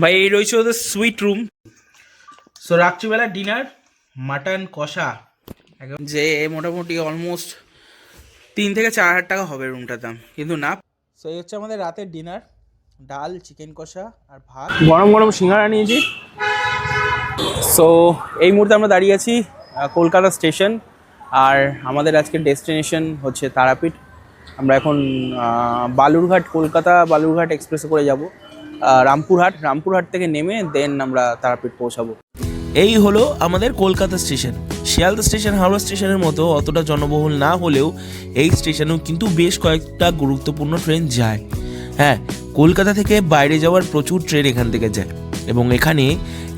ভাই এই রয়েছে ওদের সুইট রুম সো রাত্রিবেলা ডিনার মাটন কষা। একদম যে মোটামুটি অলমোস্ট তিন থেকে চার হাজার টাকা হবে রুমটার দাম। কিন্তু না। সো এই হচ্ছে আমাদের রাতের ডিনার ডাল চিকেন কষা আর ভাত। গরম গরম সিঙ্গারা নিয়েছি। সো এই মুহূর্তে আমরা দাঁড়িয়ে আছি কলকাতা স্টেশন। আর আমাদের আজকের ডেস্টিনেশন হচ্ছে তারাপীঠ। আমরা এখন বালুরঘাট কলকাতা বালুরঘাট এক্সপ্রেসে করে যাব। রামপুরহাট রামপুরহাট থেকে নেমে দেন আমরা তারাপীঠ পৌঁছাবো। এই হলো আমাদের কলকাতা স্টেশন। শিয়ালদা স্টেশন, হাওড়া স্টেশনের মতো অতটা জনবহুল না হলেও এই স্টেশনেও কিন্তু বেশ কয়েকটা গুরুত্বপূর্ণ ট্রেন যায়। হ্যাঁ কলকাতা থেকে বাইরে যাওয়ার প্রচুর ট্রেন এখান থেকে যায় এবং এখানে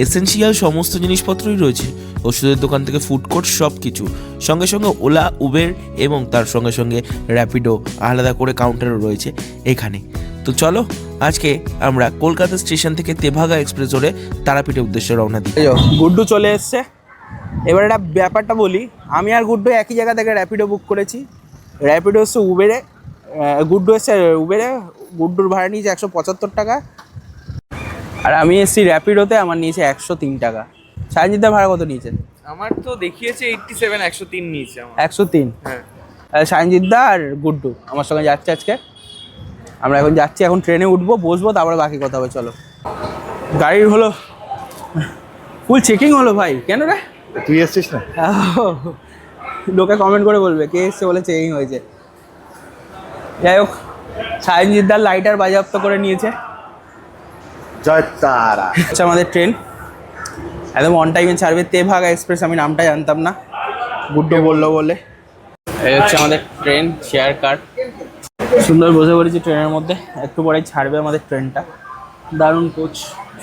এসেনশিয়াল সমস্ত জিনিসপত্রই রয়েছে। ওষুধের দোকান থেকে ফুড কোর্ট সব কিছু সঙ্গে সঙ্গে ওলা, উবের এবং তার সঙ্গে সঙ্গে র্যাপিডো আলাদা করে কাউন্টারও রয়েছে এখানে। তো চলো আজকে আমরা কলকাতা স্টেশন থেকে তেভাগা এক্সপ্রেস ধরে তারাপীঠের উদ্দেশ্যে রওনা দিই। গুড্ডু চলে এসছে। এবার একটা ব্যাপারটা বলি আমি আর গুড্ডু একই জায়গা থেকে র্যাপিডো বুক করেছি। র্যাপিডো হচ্ছে উবেরে গুড্ডু এসছে উবেরে গুড্ডুর ভাড়া নিয়েছে একশো পঁচাত্তর টাকা। আর আমি এসেছি র্যাপিডোতে আমার নিয়েছে একশো তিন টাকা। সায়নজিৎদার ভাড়া কত নিয়েছেন? আমার তো দেখিয়েছে এইটটি সেভেন একশো তিন নিয়েছে একশো তিন? হ্যাঁ। সায়নজিৎদা আর গুড্ডু আমার সঙ্গে যাচ্ছে আজকে। আমরা এখন যাচ্ছি এখন ট্রেনে উঠবো বসবো তারপরে বাকি কথা হবে চলো। গাড়ির হলো ফুল চেকিং হলো ভাই কেন রে? তুই এসছিস না? লোকে কমেন্ট করে বলবে কে এসছে বলে চেকিং হয়েছে। যাই হোক সায়নজিৎদার লাইটার বাজেয়াপ্ত করে নিয়েছে। জয় তারা। হচ্ছে আমাদের ট্রেন একদম অন টাইমে ছাড়বে তেভাগা এক্সপ্রেস আমি নামটা জানতাম না। গুড্ডু বলল বলে। এই হচ্ছে আমাদের ট্রেন শেয়ার কার সুন্দর বসে পড়েছি ট্রেনের মধ্যে। একটু পরেই ছাড়বে আমাদের ট্রেনটা। দারুণ কোচ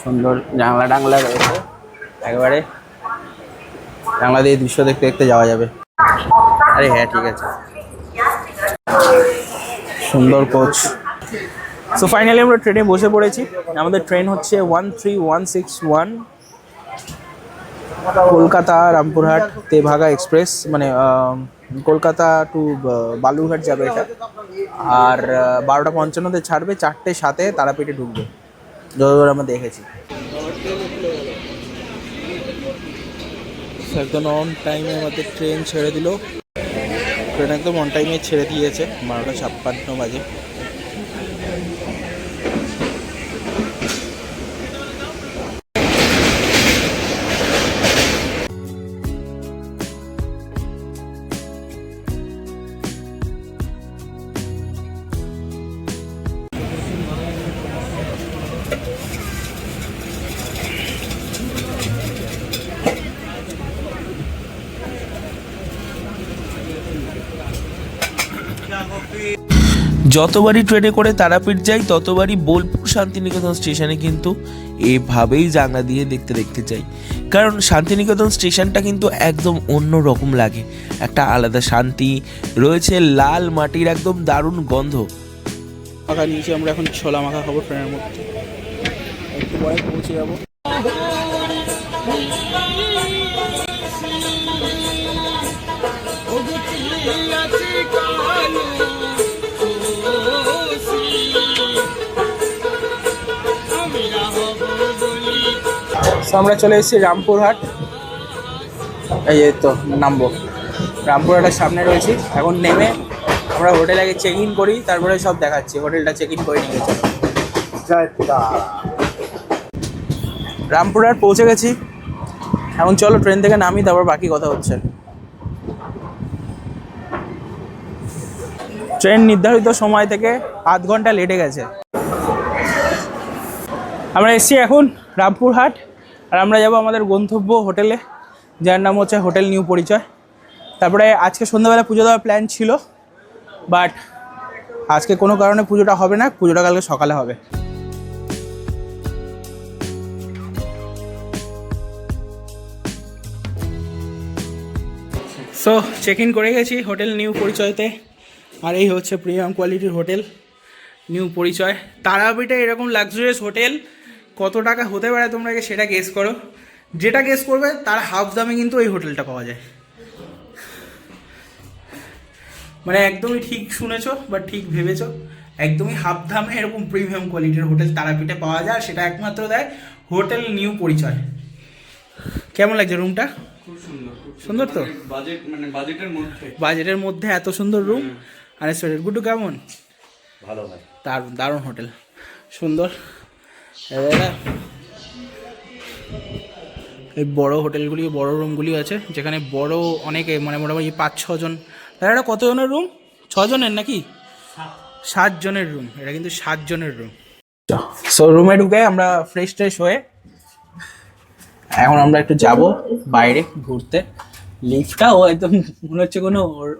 সুন্দর জানলা টাংলা রয়েছে। একেবারে জানলা দিয়ে দৃশ্য দেখতে দেখতে যাওয়া যাবে। আরে হ্যাঁ ঠিক আছে। সুন্দর কোচ সো ফাইনালি আমরা ট্রেনে বসে পড়েছি। আমাদের ট্রেন হচ্ছে one three one six one Kolkata, Rampurhat, Tebhaga express মানে কলকাতা টু বালুরঘাট যাবে এটা। আর বারোটা পঞ্চান্নতে ছাড়বে, চারটে সাথে তারাপীঠে ঢুকবে। যতদূর আমরা দেখেছি। একদম অন টাইমে আমাদের ট্রেন ছেড়ে দিল। ট্রেন একদম অন টাইমে ছেড়ে দিয়েছে, বারোটা ছাপ্পান্ন বাজে। যতবারই ট্রেনে করে তারাপীঠ যাই, ততবারই বোলপুর শান্তিনিকেতন স্টেশনে কিন্তু এভাবেই জানলা দিয়ে দেখতে দেখতে যাই। কারণ শান্তিনিকেতন স্টেশনটা কিন্তু একদম অন্য রকম লাগে। একটা আলাদা শান্তি, রয়েছে লাল মাটির একদম দারুণ গন্ধ। আমরা এখন ছোলা মাখা খাব ট্রেনের মধ্যে। পৌঁছে যাব। আমরা চলে এসেছি রামপুরহাট। এই তো নামবো। রামপুরহাটের সামনে রয়েছি। এখন নেমে আমরা হোটেলে আগে চেক ইন করি তারপরে সব দেখাচ্ছি। হোটেলটা চেক ইন করে নিয়ে গেছি। রামপুরহাট পৌঁছে গেছি। এখন চলো ট্রেন থেকে নামি তারপর বাকি কথা হচ্ছে। ট্রেন নির্ধারিত সময় থেকে আধ ঘণ্টা লেটে গেছে। আমরা এসেছি এখন রামপুরহাট। আর আমরা যাব আমাদের গন্তব্য হোটেলে, যার নাম হচ্ছে হোটেল নিউ পরিচয়। তারপরে আজকে সন্ধ্যাবেলা পুজো দেওয়ার প্ল্যান ছিল বাট আজকে কোনো কারণে পুজোটা হবে না, পুজোটা কালকে সকালে হবে। সো চেক ইন করে গেছি হোটেল নিউ পরিচয়তে, আর এই হচ্ছে প্রিমিয়াম কোয়ালিটির হোটেল নিউ পরিচয়। তারাপীঠে এরকম লাক্সারিয়াস হোটেল কত টাকা হতে পারে তোমরা সেটা গেস করো। যেটা গেস করবে তার হাফ দামে কিন্তু এই হোটেলটা পাওয়া যায়। মানে একদমই ঠিক শুনেছো বা ঠিক ভেবেছো একদমই হাফ দামে এরকম প্রিমিয়াম কোয়ালিটির হোটেল তারাপীঠে পাওয়া যায় সেটা একমাত্র দেয় হোটেল নিউ পরিচয়। কেমন লাগছে রুমটা সুন্দর তো? বাজেট মানে বাজেটের মধ্যে। বাজেটের মধ্যে এত সুন্দর রুম আর স্পেশাল গুড্ডু কেমন? ভালো ভাই। দারুণ দারুণ হোটেল সুন্দর। এই বড় হোটেলগুলি, বড় রুমগুলি আছে, যেখানে বড় অনেকে মানে মোটামুটি পাঁচ, ছজন। দাদা কতজনের রুম? ছজনের নাকি? সাত জনের রুম। এটা কিন্তু সাত জনের রুম সো রুমে ঢুকে আমরা ফ্রেশ ট্রেশ হয়ে এখন আমরা একটু যাব বাইরে ঘুরতে। লিফটটাও একদম মনে হচ্ছে কোনো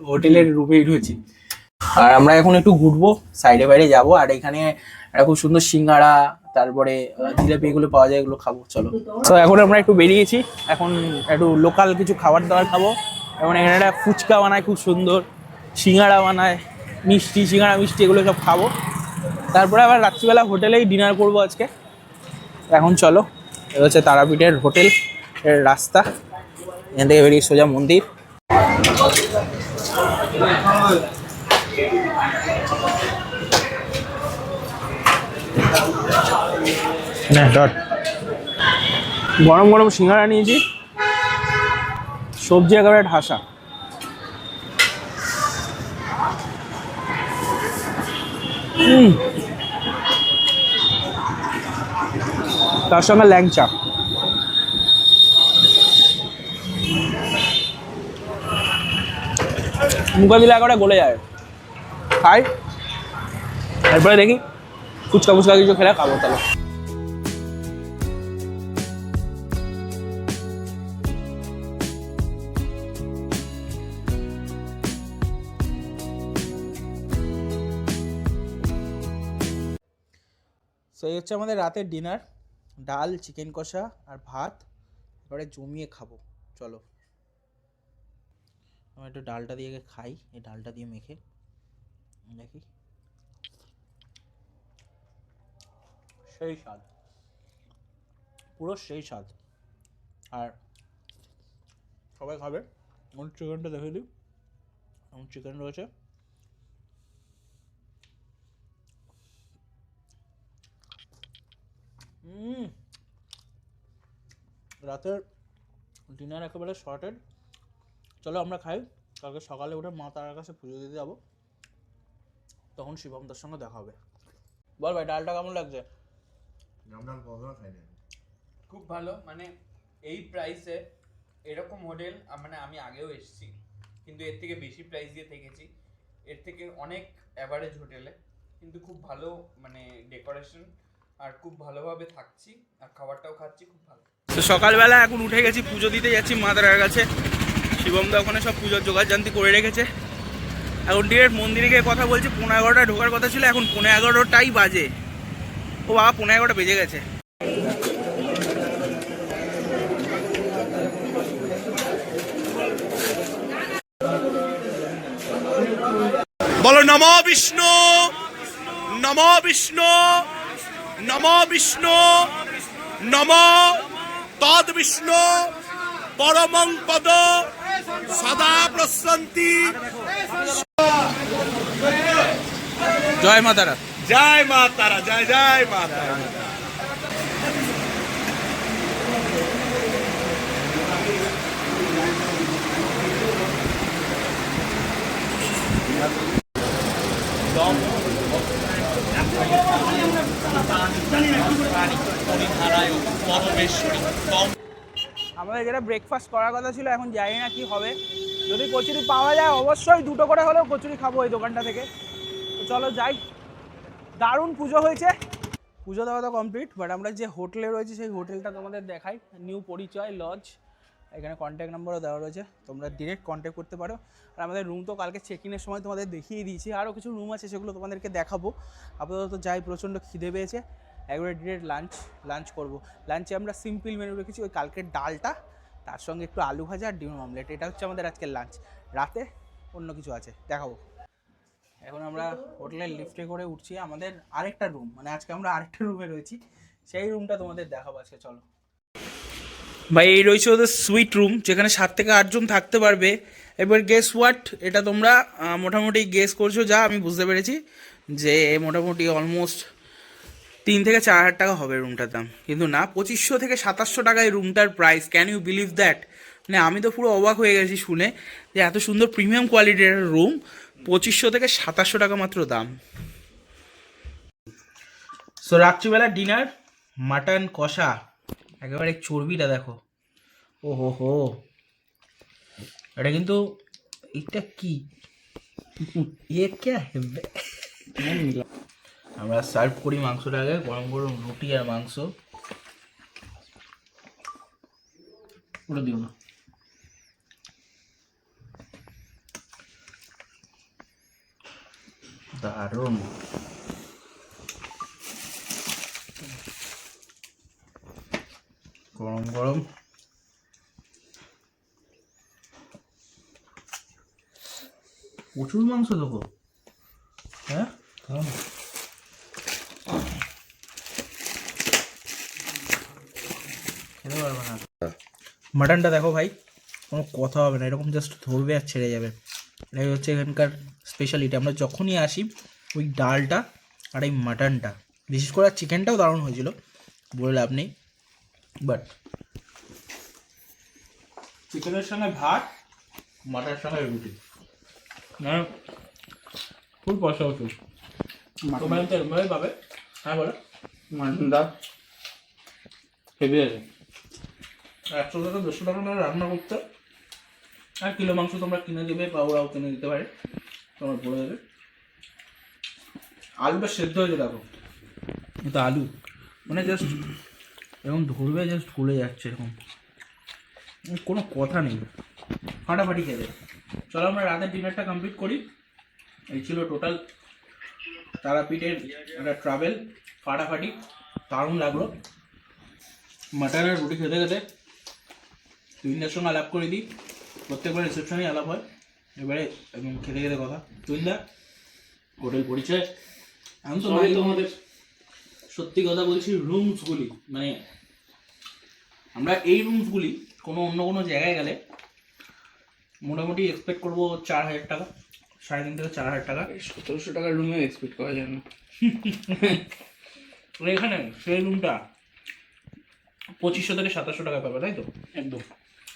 হোটেলের রুমেই ঢুকছি আর আমরা এখন একটু ঘুরবো সাইডে বাইরে যাব। আর এখানে একটা খুব সুন্দর সিঙ্গাড়া তারপরে জিলাপি এগুলো পাওয়া যায়, এগুলো খাব, চলো। তো এখন আমরা একটু বেরিয়েছি, এখন একটু লোকাল কিছু খাবার দাবার খাব। এবং এখানে একটা ফুচকা বানায়, খুব সুন্দর। সিঙ্গাড়া বানায়, মিষ্টি সিঙ্গাড়া মিষ্টি, এগুলো সব খাব। তারপরে আবার রাত্রিবেলা হোটেলেই ডিনার করব আজকে। এখন চলো এটা হচ্ছে তারাপীঠের হোটেল, এর রাস্তা। এখান থেকে বেরিয়ে সোজা মন্দির। ডট গরম গরম সিঙ্গারা নিয়েছি। সবজি একেবারে ঢাসা তার সঙ্গে ল্যাংচা মুখে দিলে একেবারে গলে যায়। খাই। তারপরে দেখি। ফুচকা ফুচকা কিছু খেলে খাব তাহলে। সো এই হচ্ছে আমাদের রাতের ডিনার ডাল চিকেন কষা আর ভাত। এবারে জমিয়ে খাব, চলো। আমি একটু ডালটা দিয়ে খাই, এই ডালটা দিয়ে মেখে, দেখি। সেই স্বাদ। পুরো সেই স্বাদ। আর সবাই খাবে। আমার চিকেনটা দেখে দিই আমার চিকেন রয়েছে। রাতের ডিনার একেবারে শর্টেড চলো আমরা খাই। কালকে সকালে উঠে মা তারার কাছে পুজো দিতে যাব। তখন শিবমদার সঙ্গে দেখা হবে। বল ভাই, ডালটা কেমন লাগছে? আমরা কখনো খাইনি খুব ভালো মানে এই প্রাইসে এরকম হোটেল মানে আমি আগেও এসেছি কিন্তু এর থেকে বেশি প্রাইস দিয়ে থেকেছি। এর থেকে অনেক অ্যাভারেজ হোটেলে কিন্তু খুব ভালো মানে ডেকোরেশন আর খুব ভালোভাবে থাকছি আর খাবারটাও খাচ্ছি খুব ভালো। তো সকালবেলা এখন উঠে গেছি পুজো দিতে যাচ্ছি মা তারার কাছে। শিবমদা ওখানে সব পুজোর জোগাড় জানতি করে রেখেছে। এখন ডিরেক্ট মন্দিরে গিয়ে কথা বলছি পনেরো এগারোটা ঢোকার কথা ছিল এখন পনেরো এগারোটাই বাজে। ও বাবা পনেরো এগারোটা বেজে গেছে। বলো নম বিষ্ণু নম বিষ্ণু নম বিষ্ণু নম তদ বিষ্ণু পরমং পদ সদা প্রসন্তি। জয় মা তারা। জয় মা তারা, জয় জয় মা তারা। আমাদের যেটা ব্রেকফাস্ট করার কথা ছিল, এখন জানি না কি হবে। যদি কচুরি পাওয়া যায়, অবশ্যই দুটো করে হলেও কচুরি খাব এই দোকানটা থেকে। তো চলো যাই। দারুণ পুজো হয়েছে। পুজো দেওয়া তো কমপ্লিট বাট আমরা যে হোটেলে রয়েছে, সেই হোটেলটা তোমাদের দেখাই। নিউ পরিচয় লজ এখানে কন্ট্যাক্ট নাম্বারও দেওয়া রয়েছে। তোমরা ডিরেক্ট কন্ট্যাক্ট করতে পারো। আর আমাদের রুম তো কালকে চেক ইনের সময় তোমাদের দেখিয়ে দিয়েছি। আরও কিছু রুম আছে সেগুলো তোমাদেরকে দেখাবো। আপাতত যাই, প্রচণ্ড খিদে পেয়েছে। একবারে ডিরেক্ট লাঞ্চ লাঞ্চ করব। লাঞ্চে আমরা সিম্পল মেনু রেখেছি, ওই কালকের ডালটা, তার সঙ্গে একটু আলু ভাজা আর ডিম অমলেট এটা হচ্ছে আমাদের আজকের লাঞ্চ রাতে অন্য কিছু আছে, দেখাবো। এখন আমরা হোটেলের লিফটে করে উঠছি। আমাদের আরেকটা রুম মানে আজকে আমরা আরেকটা রুমে রয়েছি। সেই রুমটা তোমাদের দেখাবো আজকে, চলো। ভাই, এই রয়েছে ওদের সুইট রুম যেখানে সাত থেকে আটজন থাকতে পারবে। এবার গেস হোয়াট এটা তোমরা মোটামুটি গেস করছ যা, আমি বুঝতে পেরেছি যে মোটামুটি অলমোস্ট তিন থেকে চার হাজার টাকা হবে রুমটার দাম। কিন্তু না, পঁচিশশো থেকে সাতাশশো টাকায় রুমটার price can you believe that মানে আমি তো পুরো অবাক হয়ে গেছি শুনে যে এত সুন্দর প্রিমিয়াম কোয়ালিটির রুম পঁচিশশো থেকে সাতাশশো টাকা মাত্র দাম। সো রাত্রিবেলা ডিনার মাটন কষা একেবারে চর্বিটা দেখো। ও হো হো এটা কিন্তু এটা কি? ইয়ে আমরা সার্ভ করি মাংসটাকে গরম গরম রুটি আর মাংস। ওটা দিও না। দারুণ। গরম গরম। প্রচুর মাংস দেবো। হ্যাঁ। খেতে পারবে না। মাটনটা দেখো ভাই কোনো কথা হবে না এরকম জাস্ট ধরবে আর ছেড়ে যাবে। এটাই হচ্ছে এখানকার স্পেশালিটি আমরা যখনই আসি ওই ডালটা আর এই মাটনটা বিশেষ করে চিকেনটাও দারুণ হয়েছিল বলে লাভ নেই। বাট চিকেনের সঙ্গে ভাত মাটনের সঙ্গে রুটি। মানে ফুল পয়সা উঠুন তোমরা কিন্তু এরকমভাবে পাবে। হ্যাঁ বলো। মাটনটা হেভি আছে। একশো টাকা দেড়শো টাকা রান্না করতে। আর কিলো মাংস তোমরা কিনে দেবে বা ওরাও কিনে দিতে পারে। তোমার বলে দেবে। আলুটা সেদ্ধ হয়েছে দেখো। এটা আলু। মানে জাস্ট এরকম ধরবে জাস্ট ফুলে যাচ্ছে এরকম। কোনো কথা নেই। ফাটাফাটি খেতে চলো আমরা রাতের ডিনারটা কমপ্লিট করি। এই ছিল টোটাল তারাপীঠের একটা ট্রাভেল ফাটাফাটি। দারুণ লাগল। মাটনের রুটি খেতে খেতে তুইন্দার সঙ্গে আলাপ করে দিই। প্রত্যেকবার রিসেপশনেই আলাপ হয়। এবারে একদম খেতে খেতে কথা। তুইন্দা হোটেল পরিচয়। আমি তো নাই তোমাদের সত্যি কথা বলছি রুমসগুলি মানে আমরা এই রুমসগুলি কোনো অন্য কোনো জায়গায় গেলে মোটামুটি এক্সপেক্ট করব চার হাজার টাকা সাড়ে তিন থেকে চার হাজার টাকা। সতেরোশো টাকার রুমেও এক্সপেক্ট করা যায় না। আর এখানে সেই রুমটা পঁচিশশো থেকে সাতাশশো টাকা পাবে তাই তো? একদম।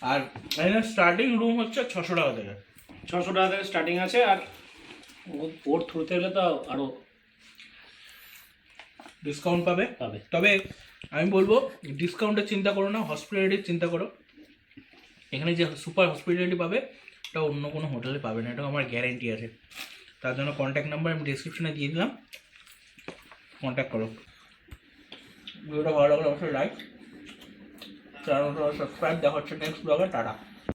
আর এখানে স্টার্টিং রুম হচ্ছে ছশো টাকা থেকে। ছশো টাকা থেকে স্টার্টিং আছে আর ওর থ্রুতে গেলে তো আরও ডিসকাউন্ট পাবে। পাবে। তবে আমি বলব ডিসকাউন্টের চিন্তা করো না হসপিটালিটির চিন্তা করো। এখানে যে সুপার হসপিটালিটি পাবে এটা অন্য কোনো হোটেলে পাবে না এটা আমার গ্যারেন্টি আছে। তার জন্য কন্ট্যাক্ট নাম্বার আমি ডিসক্রিপশনে দিয়ে দিলাম। কন্ট্যাক্ট করো। ভিডিওটা ভালো লাগলে অবশ্যই লাইক চ্যানেলটা সাবস্ক্রাইব দেখা হচ্ছে নেক্সট ব্লগে টাটা।